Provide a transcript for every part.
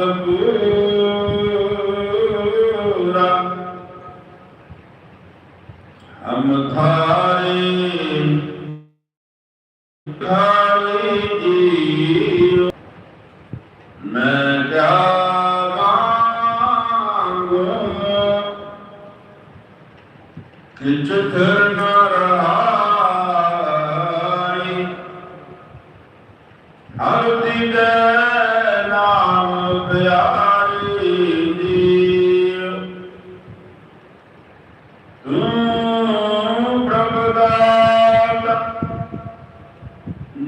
ਦਾਨ ਹਮ ਥਾਰੇ ਥਾਰੇ ਜੀਉ ਮੈਂ ਕਿਆ ਮੰਗੂ ਕਿਛ ਥਿਰ ਨ ਰਹਾਈ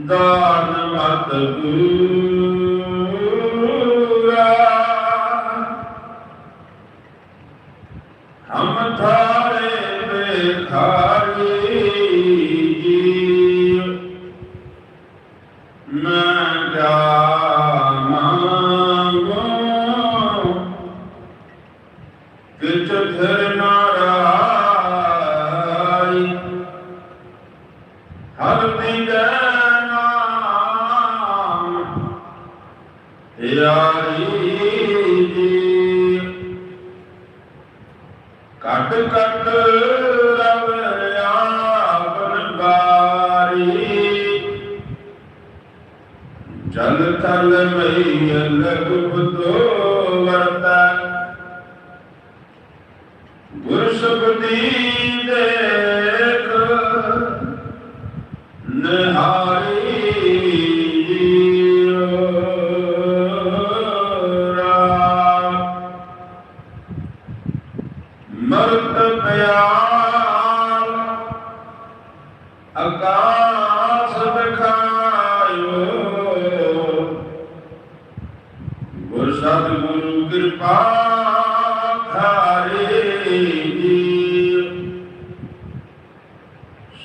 ਦਾਨ ਮਤ ਗੁਰੂ। ਯਾਰੀ ਜੀ ਕਟ ਕਟ ਰਵ ਆਪਨ ਬਾਰੀ ਜਲ ਤਲ ਮਈ ਅਲਗ ਬਤੋ ਵਰਤਾ। ਗੁਰ ਸ਼ਬਦੀ ਦੇਖ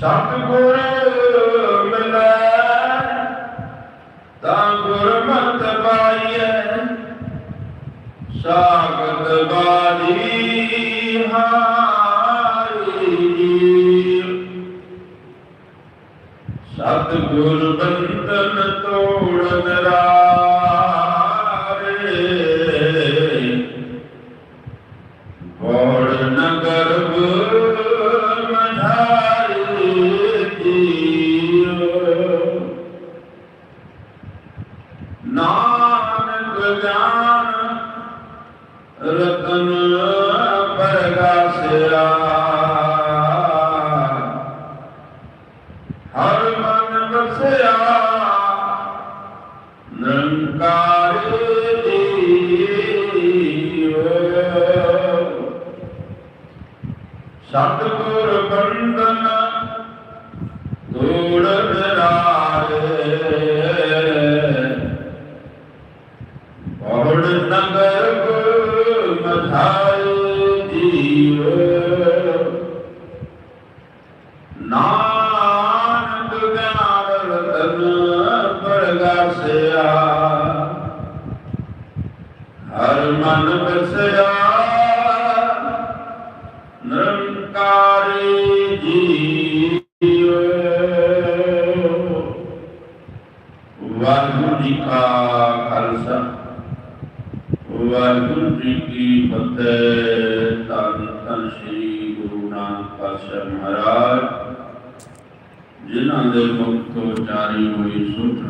ਸਤਿਗੁਰ ਮਿਲੈ ਤਾਂ ਗੁਰਮਤਿ ਪਾਈਐ। ਸਾਗਤ ਬਾਣੀ ਹਾਰੀ ਸਤਿਗੁਰ ਬੰਧਨ ਤੋੜਨ ਰਾਰੇ। ਬੋੜ ਨਗਰ ਨਾਨਕ ਰਤਨ ਪਰਗਾਸਿਆ। ਹਰ ਮਨ ਵਸਿਆ ਨਿਰੰਕਾਰੀ ਜੀਓ ਸਤਿਗੁਰ ਬੰਦਨ ਤੋੜ ਬਿਰਾਰੇ ਪਵੜ ਨਗਰ ਮਧਾਈ ਜੀਵ। ਨਾਨਕ ਗਿਆਨ ਰਤਨ ਪਰਗਾਸਿਆ ਹਰ ਮਨ ਮਨ ਵਸਿਆ। ਨਿਰੰਕਾਰੀ ਜੀਵ। ਵਾਹਿਗੁਰੂ ਜੀ ਕਾ ਵਾਹਿਗੁਰੂ ਜੀ ਕੀ ਫਤਿਹ। ਧੰਨ ਧੰਨ ਸ੍ਰੀ ਗੁਰੂ ਨਾਨਕ ਪਾਤਸ਼ਾਹ ਮਹਾਰਾਜ, ਜਿਨ੍ਹਾਂ ਦੇ ਮੁਖ ਤੋਂ ਜਾਰੀ ਹੋਈ ਸੁਖ